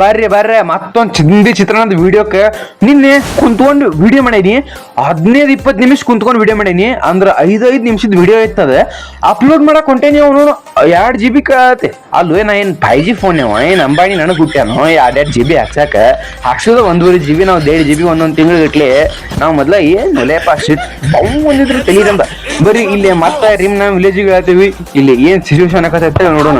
ಬರ್ರಿ ಬರ್ರಿ. ಮತ್ತೊಂದು ಚಿಂದಿ ಚಿತ್ರಣದ ವಿಡಿಯೋಕ್ಕೆ ನಿನ್ನೆ ಕುಂತ್ಕೊಂಡು ವಿಡಿಯೋ ಮಾಡೀನಿ. ಹದಿನೈದು, ಇಪ್ಪತ್ತು ನಿಮಿಷ ಕುಂತ್ಕೊಂಡು ವಿಡಿಯೋ ಮಾಡೀನಿ. ಅಂದ್ರೆ ಐದೈದು ನಿಮಿಷದ ವಿಡಿಯೋ ಇರ್ತದೆ. ಅಪ್ಲೋಡ್ ಮಾಡಕ್ ಹೊಂಟೇನಿ ಅವನು ಎರಡು ಜಿ ಬಿ ಕತೆ ಅಲ್ಲೂ ನಾ ಏನು ಫೈ ಜಿ ಫೋನ್ ಅವ? ಏನು ಅಂಬಾನಿ ನನಗೆ ಹುಟ್ಟ್ಯಾನೋ? ಎರಡು ಎರಡು ಜಿ ಬಿ ಹಾಕ್ಸಕ್ಕೆ ಹಾಕ್ಸೋದು ಒಂದೂವರೆ ಜಿ ಬಿ ನಾವು ದೇಡ್ ಜಿ ಬಿ ಒಂದೊಂದು ತಿಂಗಳು ಇಟ್ಲಿ, ನಾವು ಮೊದಲ ಏನು ಲೇಪ ಶಿಟ್ ಬೌ ಒಂದಿದ್ರೆ ತೆಗೀರಂದ ಬರೀ ಇಲ್ಲಿ ಮತ್ತೆ ರಿಮ್ ನಾವು ವಿಲೇಜಿಗೆ ಹೇಳ್ತೀವಿ. ಇಲ್ಲಿ ಏನು ಸಿಚುವೇಶನ್ ಆಗತ್ತೆ ನೋಡೋಣ.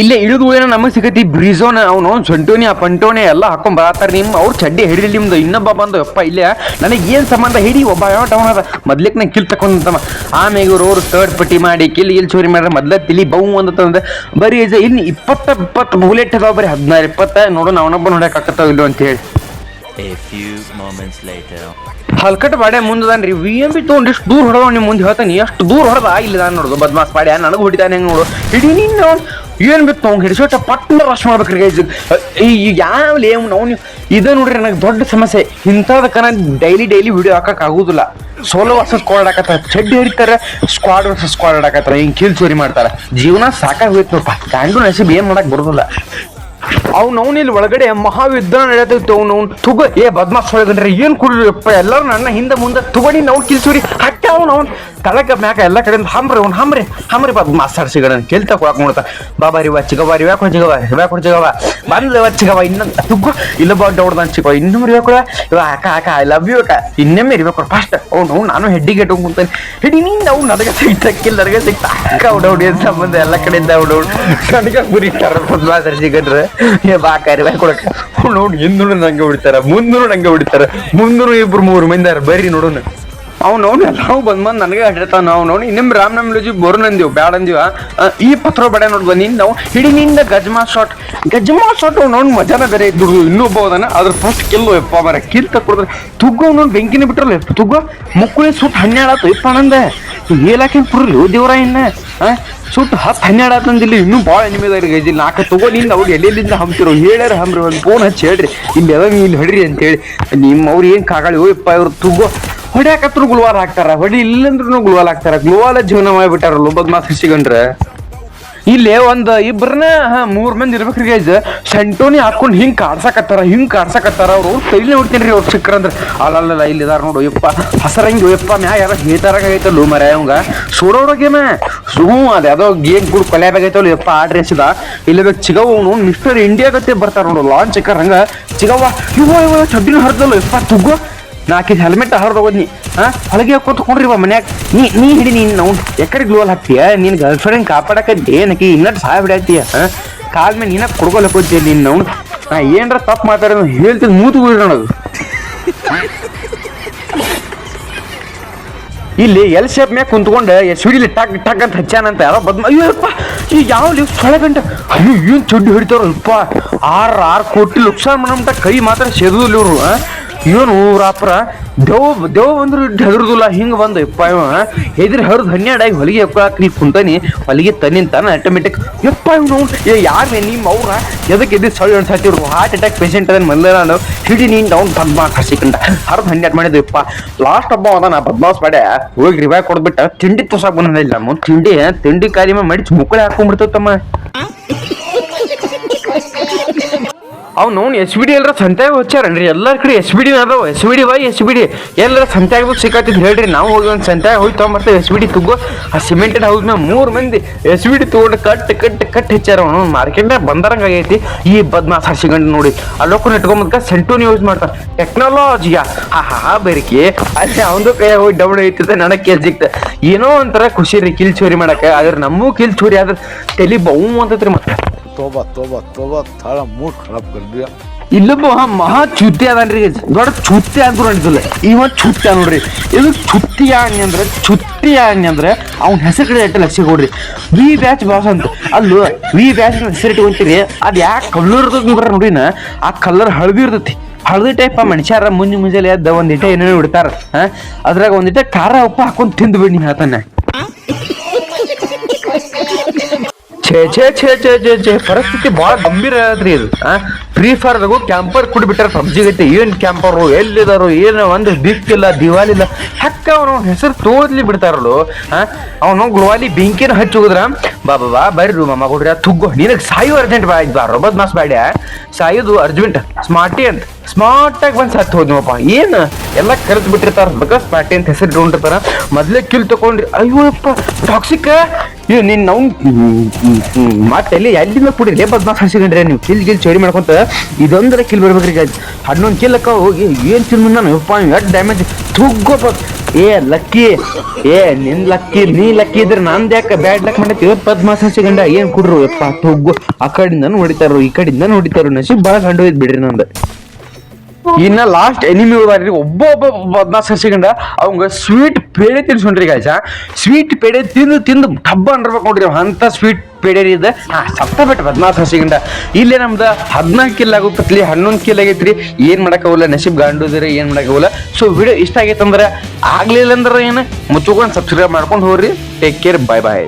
ಇಲ್ಲೇ ಇಳಿದು ಏನೋ ನಮಗೆ ಸಿಗತಿ ಬ್ರಿಜೋನ ಅವನು ಸೊಂಟೋನಿ ಆ ಪಂಟೋನೆ ಎಲ್ಲ ಹಾಕೊಂಡ್ ಬರತ್ತಾರ ನಿಮ್ ಅವ್ರು ಚಡ್ಡಿ ಹಿಡಿಲಿ ನಿಮ್ದು ಇನ್ನೊಬ್ಬ ಬಂದು ಯಪ್ಪ ಇಲ್ಲೇ ನನಗೆ ಏನ್ ಸಂಬಂಧ? ಹಿಡಿ ಒಬ್ಬ ಯಾವ ಟೌನ್ ಅದ ಮೊದ್ಲಿಕ್ ನಂಗೆ ಕಿಲ್ ತಕೊಂಡಂತಮ್ಮ ಆಮೇಲೆ ಇವ್ರು ಅವ್ರು ತರ್ಡ್ ಪಟ್ಟಿ ಮಾಡಿ ಕಿಲ್ ಇಲ್ಲಿ ಚೋರಿ ಮಾಡ್ರೆ ಮೊದ್ಲ ತಿಳಿ ಬೌ ಅಂತಂದ್ರೆ ಬರೀ ಇದು ಇನ್ನು ಇಪ್ಪತ್ತ ಇಪ್ಪತ್ತು ಬುಲೆಟ್ ಅದಾವ ಬರೀ ಹದಿನಾರು ಇಪ್ಪತ್ತ ನೋಡೋಣ ಅವನೊಬ್ಬ ನೋಡಕ್ ಆಕತ್ತಾವ ಇಲ್ಲ ಅಂತ ಹೇಳಿ. ಹಲ್ಕಟ್ ಬಾಡೆ ಮುಂದದಾನ್ರಿ. ವಿ ಎಂ ಬಿ ತೊಗೊಂಡು ಎಷ್ಟು ದೂರ ಹೊಡೆದ ನಿಮ್ಮ ಮುಂದೆ ಹೇಳ್ತಾನೆ. ಎಷ್ಟು ದೂರ ಹೊಡೆದ? ಇಲ್ಲ ನಾನು ನೋಡೋದು ಬದ್ಮಾಸ್ ಬಾಡ್ಯ ನನಗೆ ಹೊಡಿತಾನೆ ಹೆಂಗೆ ನೋಡು. ಹಿಡಿ ನಿನ್ನ ಏನು ಬಿತ್ತು ಅವ್ನು ಹಿಡಿಸೋಟ ಪಟ್ನ ರಶ್ ಮಾಡ್ಬೇಕ್ರಿ ಗೈಸ್ ಈ ಯಾವ ಏಮ್ ನಾವು ಇದ ನೋಡ್ರಿ ನನಗೆ ದೊಡ್ಡ ಸಮಸ್ಯೆ. ಇಂಥದಕ್ಕೆ ನಾನು ಡೈಲಿ ಡೈಲಿ ವಿಡಿಯೋ ಹಾಕಕ್ಕೆ ಆಗೋದಿಲ್ಲ. ಸೋಲೋ ವರ್ಸಸ್ ಸ್ಕ್ವಾಡ್ ಹಾಕತ್ತಾರೆ. ಚಡ್ಡಿ ಹಿಡಿತಾರೆ ಸ್ಕ್ವಾಡ್ ವರ್ಸಸ್ ಸ್ಕ್ವಾಡ್ ಹಾಕತ್ತಾರ. ಹಿಂಗೆ ಕಿಲ್ ಚೋರಿ ಮಾಡ್ತಾರೆ. ಜೀವನ ಸಾಕಾಗಿ ಹೋಯ್ತು ನೋಡಪ್ಪ ಕ್ಯಾಂಡು ನಸೀಬ್ ಏನು ಮಾಡಕ್ಕೆ ಬರೋದಿಲ್ಲ. ಅವ್ನು ಅವ್ನು ಇಲ್ಲಿ ಒಳಗಡೆ ಮಹಾಯುದ್ಧ ನಡೆಯತ್ತಿತ್ತು ಅವ್ನು ಅವ್ನು ತುಗ ಏ, ಬದ್ಮಾಸ್ ಒಳಗಂಡ್ರೆ ಏನು ಕುಡಿಯಪ್ಪ ಎಲ್ಲರೂ ನನ್ನ ಹಿಂದೆ ಮುಂದೆ ತುಗಡಿ ನಾವು ಕಿಲ್ಸೂರಿ ಹಟ್ಟ ಅವನು, ಅವ್ನು ತಳಕ ಮ್ಯಾಕ ಎಲ್ಲ ಕಡೆಯಿಂದ ಹಮ್ರಿ, ಅವ್ನು ಹಮ್ರಿ ಹಮ್ರಿ ಬಾಬು ಮಾಸ್ತಾಡ್ ಸಿಗಣ, ಕೇಳ್ತ ಕೊಡಕ್ ನೋಡ್ತಾ. ಬಾಬಾ ರಿವಾ ಚಿಗವ ರಿವ್ಯಾ ಕೊಡ ಚಿಗವ ರಿವ್ಯಾ ಕೊಡ ಚಿಗವ ಬಂದ್ಲವ ಚಿಗವ ಇನ್ನೊಂದು ತುಗ್ಗು ಇಲ್ಲ ಬಾ ದೌಡ್ದಾನ್ ಚಿಗವ ಇನ್ನೊಮ್ಮೆ ರಿವ್ಯಾ ಕೊಡ. ಇವ ಅಕ್ಕ ಅಕ್ಕ ಐ ಲವ್ ಯು ಅಕ್ಕ. ಇನ್ನೊಮ್ಮೆ ರಿವ್ಯಾ ಕೊಡ ಫಾಸ್ಟ್ ಅವ್ನು ಅವ್ನು, ನಾನು ಹೆಡ್ಡಿಗೆ ಇಟ್ಟು ಕುಂತಾನೆ. ಹಿಡಿ ನೀನು ಅವ್ನು ನನಗೆ ಸಿಗ್ತಕ್ಕಿಲ್ಲ ನನಗೆ ಸಿಗ್ತಾ. ಅಕ್ಕ ಉಡೌಡಿ ಅಂತ ಸಂಬಂಧ? ಎಲ್ಲ ಕಡೆಯಿಂದ ಉಡೌಡಿ ನನಗೆ ಗುರಿ ಬದ್ಮಾಸ್ ಸಿಗಡ್ರೆ ಏ, ಬಾ ಕೊಡಕ್ಕ. ಅವ್ನು ನೋಡಿ ಹಿಂದೂ ನಂಗೆ ಹೊಡಿತಾರ ಮುಂದೂ ನಂಗೆ ಹೊಡಿತಾರ ಮುಂದೂ ಇಬ್ರು ಮೂರು ಮಂದಿ ಬರ್ರಿ ನೋಡೋಣ. ಅವ್ನು ನೋಡಿ ಎಲ್ಲಾವು ಬಂದ್ ಬಂದ್ ನನಗೆ ಅಡ್ಡಿರ್ತಾವ ನಾವು ನೋಡಿ. ನಿಮ್ ರಾಮ್ ನಮ್ ಲೋಜಿ ಬೋರ್ ಅಂದಿವ್ ಬ್ಯಾಡ ಅಂದಿವ ಈ ಪತ್ರ ಬಡ ನೋಡಿ ಬನ್ನಿ. ನಾವು ಹಿಡಿನಿಂದ ಗಜ್ಮಾ ಶಾಟ್ ಗಜ್ಮಾ ಶಾಟ್ ಅವ್ನು ಮಜಾನ ಬೇರೆ ದುಡ್ದು ಇನ್ನೊಬ್ಬ ಹೋದಾನ. ಅದ್ರ ಫಸ್ಟ್ ಕಿಲ್ಲು ಯಪ್ಪ ಮರ ಕಿಲ್ ತಕೊಡ್ದ್ರೆ ತುಗ್ಗೋ ನೋಡ್ ಬೆಂಕಿನ ಬಿಟ್ರಲ್ಲ ತುಗ್ಗೋ. ಮುಕ್ಕುಳಿ ಸುಟ್ಟು ಹನ್ನೆರಡಾತು ಯಪ್ಪ ನಂದೆ. ಏಲಾಕೆ ಪುರ್ಲಿ ದೇವ್ರ ಇನ್ನ ಸುಟ್ಟು ಹತ್ತು ಹನ್ನೆರಡು ಆತಂದಿಲ್ಲ ಇನ್ನೂ ಭಾಳ ನಿಮಿದಾರಿ ಗೈಜಿ. ನಾಲ್ಕು ತಗೋ, ನಿಂದ ಅವ್ರು ಎಲ್ಲೆಲ್ಲಿಂದ ಹಂಬ್ತಿರೋ ಹೇಳ್ಯಾರ ಹಂಬ್ರಿ, ಒಂದು ಫೋನ್ ಹಚ್ಚಿ ಹೇಳ್ರಿ. ಇಲ್ಲಿ ಎಲ್ಲ ಇಲ್ಲಿ ಹೊಡ್ರಿ ಅಂತೇಳಿ. ನಿಮ್ಮ ಅವ್ರು ಏನು ಕಾಗಾಳಿ ಇಪ್ಪ ಇವ್ರು ತುಗೋ ಹೊಡ್ಯಾಕತ್ರು ಗುಲ್ವಾಲ್ ಹಾಕ್ತಾರ. ಹೊಡಿ ಇಲ್ಲಂದ್ರೂ ಗುಲ್ವಾಲ್ ಹಾಕ್ತಾರ. ಗುಲ್ವಾಲ ಜೀವನ ಮಾಡಿಬಿಟ್ಟಾರ ಮಾತು ಸಿಗಂಡ್ರೆ ಇಲ್ಲೇ ಒಂದ್ ಇಬ್ರನ್ನ ಮೂರ್ ಮಂದಿ ಇರ್ಬೇಕ್ರಿ ಗೈಜ್ ಸೆಂಟೋನಿ ಹಾಕೊಂಡು ಹಿಂಗ್ ಕಾಡ್ಸಕತ್ತಾರ ಹಿಂಗ್ ಕಾಡ್ಸಕತ್ತಾರ. ಅವ್ರು ಕೈಲಿ ನೋಡ್ತೀನಿ ಅವ್ರು ಸಿಕ್ಕ್ರಂದ್ರ. ಅಲ್ಲಲ್ಲ ಇಲ್ಲಿ ಇದಾರ ನೋಡು, ಯಪ್ಪ, ಹಸರಂಗಿ ಯಪ್ಪ ಮ್ಯಾ ಯಾರ ಹೇತಾರಾಗ ಐತಲ್ಲ ಮರ ಅವಂಗ. ಸೋಡೋಡೋಗೇನ ಸೂ ಅದ ಯಾವ್ದೋ ಗೇಮ್ ಕೂಡ ಕೊಲೆ ಆಗೈತಲ್ಲ ಯಪ್ಪ ಆಡ್ರಿ ಹಚ್ಚಿದ ಇಲ್ಲಿ ಬೇಕು ಚಿಗವ್ ಮಿಸ್ಟರ್ ಇಂಡಿಯಾ ಗತ್ತೆ ಬರ್ತಾರ ನೋಡು ಲಾಂಚ್ ಚಿಕ್ಕರ್ ಹಂಗ ಚಿಗವ್ವ ಇವ ಇವ ಚಡ್ಡಿನ ಹರಿದಲ್ಲ, ಯಪ್ಪ ತುಗ್ಗೋ ನಾಲ್ಕೈದು ಹೆಲ್ಮೆಟ್ ಹರಿದು ಹೋದ್ನಿ ಹಾ ಹೊಳಗೆ ಕೂತ್ಕೊಂಡ್ರಿ ಬಾ ಮನ್ಯಾಗ. ನೀ ನೀ ಹಿಡಿ ನೀನ್ ನಾವು ಎಕಡೆ ಗ್ಲೋಲ್ ಹಾಕ್ತೀಯ? ನೀನ್ ಗರ್ಲ್ ಫ್ರೆಂಡ್ ಕಾಪಾಡಕ ಏನಕಿ ಇನ್ನಟ್ ಸಹಾಯ ಬಿಡಾಯ್ತೀಯ ಹಾ ಕಾಲ್ ಮೇಲೆ ನೀನ ಕುಡ್ಕೊಲ್ ಹಾಕೋತೀಯ ನೀನ್ ನಾವು ನಾ ಏನ್ರ ತಪ್ಪು ಮಾತಾಡೋದು ಹೇಳ್ತೀನಿ ಮೂತು ಬಿಡೋಣದು ಇಲ್ಲಿ ಎಲ್ ಶೇಪ್ ಮ್ಯಾಗ ಕುಂತ್ಕೊಂಡು ಎಸ್ವಿಡಿಲಿ ಟಕ್ ಟಕ್ ಅಂತ ಹಚ್ಚಾನಂತ ಯಾರೋ ಬದ್ ಅಯ್ಯಪ್ಪ ಈ ಯಾವ ಲಿವ್ ಸೊಳೆ ಗಂಟೆ. ಅಯ್ಯೋ, ಏನ್ ಚಡ್ಡಿ ಹಿಡಿತಾರಲ್ಪ ಆರ್ ಆರ್ ಕೋಟಿ ಲುಕ್ಸಾನ್ ಮಾಡಂತ ಕೈ ಮಾತ್ರ ಸೇದುದಿಲ್ಲ ಇವ್ರು ಏನು ರಾಪ್ರ ದೇವ್ ದೇವ್ ಬಂದ್ರು ಹೆದರುದಿಲ್ಲ, ಹಿಂಗ ಬಂದು, ಯಪ್ಪ ಇವ. ಹೆದ್ರ ಹರಿದು ಹನ್ನೆರಡಾಗಿ ಹೊಲಿಗೆ ಎಪ್ಪಾಕ್ ನೀ ಕುಂತಾನಿ, ಹೊಲಿಗೆ ತನ್ನಿಂತಾನ ಆಟೋಮೆಟಿಕ್ ಯಪ್ಪ ಇವನು, ಏ, ಯಾರು ನಿಮ್ಮ ಅವ್ರ? ಎದಕ್ಕೆ ಎದ್ದು ಸಳಿ ಅನ್ಸತ್ತಿ ಇವ್ರು ಹಾರ್ಟ್ ಅಟ್ಯಾಕ್ ಪೇಷಂಟ್ ಅದನ್ನ ಮೊದಲೇ ನಾನು. ಹಿಡಿ ನೀನ್ ಡೌನ್ ಪದ್ಮ ಹಸಿಕಂಡ. ಹರಿದು ಹನ್ನೆರಡು ಮಾಡಿದ್ದು ಯಪ್ಪ. ಲಾಸ್ಟ್ ಹಬ್ಬ ಅದ ನಾ ಬದ್ಮಾಸ್ ಮಾಡೆ ಹೋಗಿ ರಿವ್ಯಾ ಕೊಡ್ಬಿಟ್ಟ ತಿಂಡಿ ತೋಸಾಕ್ ಬಂದಿಲ್ಲ ನಮ್ಮ ತಿಂಡಿ ತಿಂಡಿ ಕಾರ್ಯ ಮಾಡಿ ಮುಕ್ಕಳೆ ಹಾಕೊಂಡ್ಬಿಡ್ತೇವ್ ತಮ್ಮ ಅವ್ನು ಎಸ್ ಬಿ ಡಿ ಎಲ್ಲರ ಸಂತೆ ಹಚ್ಚಾರನ್ರಿ ಎಲ್ಲರ ಕಡೆ ಎಸ್ ಬಿ ಡಿ ಅದಾವ S B D Y S B D ಎಲ್ಲರ ಸಂತ್ಯಾಗ ಸಿಕ್ಕತ್ತಿದ್ ಹೇಳ್ರಿ. ನಾವು ಹೋಗಿ ಒಂದು ಸಂತ್ಯಾಗ ಹೋಗಿ ತೊಗೊಂಬರ್ತೇವೆ. ಎಸ್ ಬಿ ಡಿ ತುಗೋ. ಆ ಸಿಮೆಂಟೆಡ್ ಹೌಸ್ನ ಮೂರು ಮಂದಿ ಎಸ್ ಬಿ ಡಿ ತೊಗೊಂಡು ಕಟ್ ಕಟ್ ಕಟ್ ಹೆಚ್ಚಾರ ಅವನು. ಮಾರ್ಕೆಟ್ನಾಗ ಬಂದರಂಗ ಆಗೈತಿ. ಈ ಬದ್ಮಾಸ ಹಸಿಗಂಡು ನೋಡಿ. ಅಲ್ಲೋಕೊಂಡು ಇಟ್ಕೊಂಬದ್ಕ ಸೆಂಟೂನ್ ಯೂಸ್ ಮಾಡ್ತಾರೆ. ಟೆಕ್ನಾಲಜಿಯ. ಹಾ ಹಾ ಬೇರಿಕೆ. ಅಲ್ಲಿ ಅವನದು ಕೈ ಹೋಗಿ ಡೌನ್ ಐತಿದೆ. ನನಗೆ ಕೆಲ್ ಸಿಕ್ತ ಏನೋ ಒಂಥರ ಖುಷಿ ರೀ, ಕಿಲ್ ಚೋರಿ ಮಾಡಕ್ಕೆ. ಆದ್ರೆ ನಮ್ಮೂ ಕಿಲ್ ಚೋರಿ ಆದ್ರೆ ತಲೆ ಬೌ ಅಂತೈತ್ರಿ ಮತ್ತೆ. ತೋಬಾ ತೋಬಾ ತೋಬಾ ಥಳ ಮೂಡ್ ಖರಾಬ್ ಕರ್ದಿಯ ಇಲ್ಲೊಬ್ಬ ಮಹಾ ಚುತ್ತಿ ಅದನ್ರಿ ದೊಡ್ಡ ಚುತ್ತಿ ಅಂತ ನಡೀತಲ್ಲ ಇವ ಚುತ್ತಿ ನೋಡ್ರಿ. ಇದು ಚುತ್ತಿ ಹಂಗಂದ್ರೆ ಚುತ್ತಿ ಅಂದ್ರೆ ಅವ್ನ ಹೆಸರು ಕಡೆ ಎಟ್ಟ ಲಕ್ಷ ಕೊಡ್ರಿ. ವಿ ಬ್ಯಾಚ್ ಬಾಸ್ ಅಂತ. ಅಲ್ಲೂ, ವಿ ಬ್ಯಾಚ್ ಹೆಸರು ಇಟ್ಕೊಂತೀರಿ. ಅದು ಯಾಕೆ ಕಲ್ಲರ್ ಇರ್ತದೆ ನೋಡಿನ ಆ ಕಲ್ಲರ್ ಹಳದಿ ಇರ್ತೈತಿ. ಹಳದಿ ಟೈಪ್ ಮನುಷ್ಯರ ಮುಂಜೆ ಮುಂಜಾನೆ ಎದ್ದ ಒಂದಿಟ ಏನೇನು ಬಿಡ್ತಾರ ಅದ್ರಾಗ ಒಂದಿಟ ಖಾರ ಉಪ್ಪು ಹಾಕೊಂಡು ತಿಂದು ಬಿಡಿ ಹೇಳ್ತಾನೆ. ಛೇ ಛೇ ಛೇ ಛೇ ಛೇ ಪರಿಸ್ಥಿತಿ ಬಹಳ ಗಂಭೀರ ಆದ್ರಿ ಇದು ಫ್ರೀ ಫ್ರೀ ಫೈರ್ದಾಗು ಕ್ಯಾಂಪರ್ ಕುಡಿಬಿಟ್ಟಾರ ಪಬ್ಜಿ ಗೈತೆ, ಏನ್ ಕ್ಯಾಂಪರು ಎಲ್ಲಿದಾರು, ಏನು, ಒಂದು ದಿಕ್ಕಿಲ್ಲ ದಿವಾಲಿಲ್ಲ ಹಕ್ಕ ಅವನ ಹೆಸರು ತೋದ್ಲಿ ಬಿಡ್ತಾರಳು ಅವನು ಗುಳವಾಲಿ ಬೆಂಕಿನ ಹಚ್ಚಿ ಹೋದ್ರ ಬಾ ಬಾ ಬರ್ರಿ ಮಮ್ಮ ಕೊಡ್ರಿ ತುಗ್ಗು, ನಿನಗೆ ಸಾಯು ಅರ್ಜೆಂಟ್ ಬಾ ಬಾ ರೊಬದ್ ಮಾಸ್ ಬ್ಯಾಡ ಸಾಯೋದು ಅರ್ಜೆಂಟ್ ಸ್ಮಾರ್ಟಿ ಅಂತ ಸ್ಮಾರ್ಟ್ ಆಗಿ ಬಂದ್ ಸತ್ತು ಹೋದ್ನಪ್ಪ ಏನ್? ಎಲ್ಲ ಕರೆದು ಬಿಟ್ಟಿರ್ತಾರ ಸ್ಮಾರ್ಟಿ ಅಂತ ಹೆಸರು ಇಟ್ಕೊಂಡಿರ್ತಾರ ಮೊದ್ಲೇ ಕಿಲ್ ತಗೊಂಡ್ರಿ ಅಯ್ಯೋಪ್ಪ ಟಾಕ್ಸಿಕ್ ಇವ್ ನಿನ್ ನಾವು ಮತ್ತೆ ಎಲ್ಲಿ ಎಲ್ಲಿಂದ ಕುಡಿರಿ? ಬದ್ಮಾಸ್ ಹಸಿಕೊಂಡ್ರೆ ನೀವು. ಕಿಲ್ ಗಿಲ್ ಚೋರಿ ಮಾಡ್ಕೊಂತ ಇದೊಂದರ ಕಿಲ್ ಬರ್ಬೇಕ್ರಿ ಗಾಯ್ಸ್ ಹನ್ನೊಂದು ಕಿಲ್ ಅಕ್ಕ ಹೋಗಿ ಏನು ತಿನ್ ನಾನು? ಎಡ್ ಡ್ಯಾಮೇಜ್ ತುಗ್ಗೋಪ ಏ, ಲಕ್ಕಿ. ಏ, ನಿನ್ ಲಕ್ಕಿ, ನೀ ಲಕ್ಕಿ ಇದ್ರೆ ನಂದು ಯಾಕೆ ಬ್ಯಾಡ್ ಲಕ್ ಮಾಡಿ ಪದ್ಮಾಸ್ ಹಸಿಗಂಡ ಏನ್ ಕುಡ್ರು? ಯಪ್ಪ, ತುಗ್ಗು. ಆ ಕಡೆಯಿಂದ ಹೊಡಿತಾರು ಈ ಕಡೆಯಿಂದ ಹೊಡಿತಾರು ನಶೀಬ್ ಬಾಳ ಕಂಡು ಬಿಡ್ರಿ ನಂದು. ಇನ್ನ ಲಾಸ್ಟ್ ಎನಿಮಿ ಉಳಿದಾರ್ರಿ ಒಬ್ಬ ಒಬ್ಬ ಬದ್ನಾಸ್ ಹಸಿಕೊಂಡ ಅವಂಗ ಸ್ವೀಟ್ ಪೇಡೆ ತಿನ್ಸ್ಕೊಂಡ್ರಿ ಗಾಯ್ಸ ಸ್ವೀಟ್ ಪೇಡೆ ತಿಂದು ತಿಂದು ಡಬ್ಬ ಅಂಡ್ರಬೇಕು ನೋಡ್ರಿ ಅಂತ ಸ್ವೀಟ್ ಪೇಡೆ ಇದೆ. ಸತ್ತ ಬಿಟ್ಟು ಬದ್ಮಾಸ್ ಹಸಿಗಂಡ ಇಲ್ಲೇ ನಮ್ದು ಹದಿನಾಲ್ಕು ಕಿಲ್ ಆಗುತ್ತಲಿ ಹನ್ನೊಂದು ಕಿಲ್ ಆಗೈತ್ರಿ. ಏನ್ ಮಾಡಕ್ಕಾಗಲ್ಲ ನಸೀಬ್ ಗಾಂಡುದಿರಿ, ಏನ್ ಮಾಡಕ್ಕಾಗಲ್ಲ ಸೊ ವಿಡಿಯೋ ಇಷ್ಟ ಆಗೈತಂದ್ರ ಆಗ್ಲಿಲ್ಲ ಅಂದ್ರೆ ಏನು, ಮುಚ್ಚುಕೊಂಡು ಸಬ್ಸ್ಕ್ರೈಬ್ ಮಾಡ್ಕೊಂಡು ಹೋಗ್ರಿ. ಟೇಕ್ ಕೇರ್ ಬಾಯ್ ಬಾಯ್